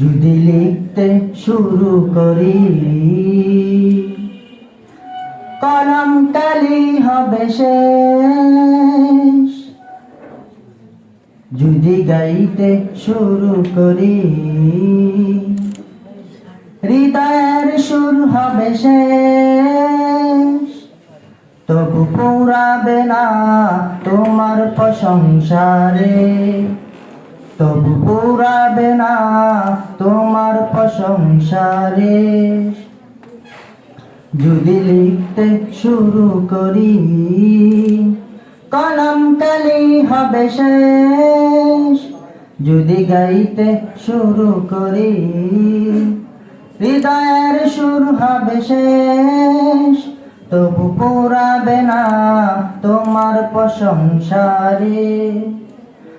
যদি লিখতে শুরু করি কলম কালি হবে শেষ। যদি গাইতে শুরু করি হৃদয়ের সুর হবে শেষ। তবু পুরাবে না তোমার প্রশংসারে, তবু পুরাবে না প্রশংসারে যদি লিখতে শুরু করি, কলম কালি হবে শেষ। যদি গাইতে শুরু করি, হৃদয়ের সুর হবে শেষ। তবু পুরাবে না তোমার প্রশংসারে।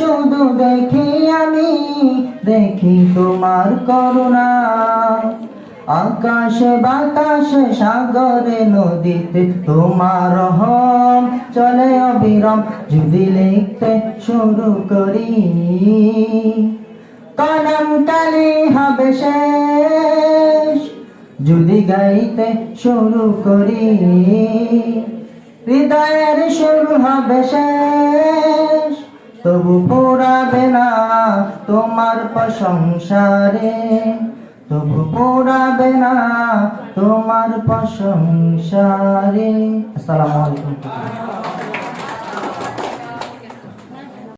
শুধু দেখি আমি, দেখি তোমার করুণা। আকাশে, বাতাসে, সাগরে, নদীতে তোমার হম চলে অবিরম, যদি লিখতে শুরু করি। কলম কালি হবে শেষ, যদি গাইতে শুরু করি। হৃদয়ের শুরু হবে শেষ। তবু পোড়াবে না তোমার প্রশংসারে। তবু পোড়াবে না তোমার প্রশংসারে। আসসালামু আলাইকুম।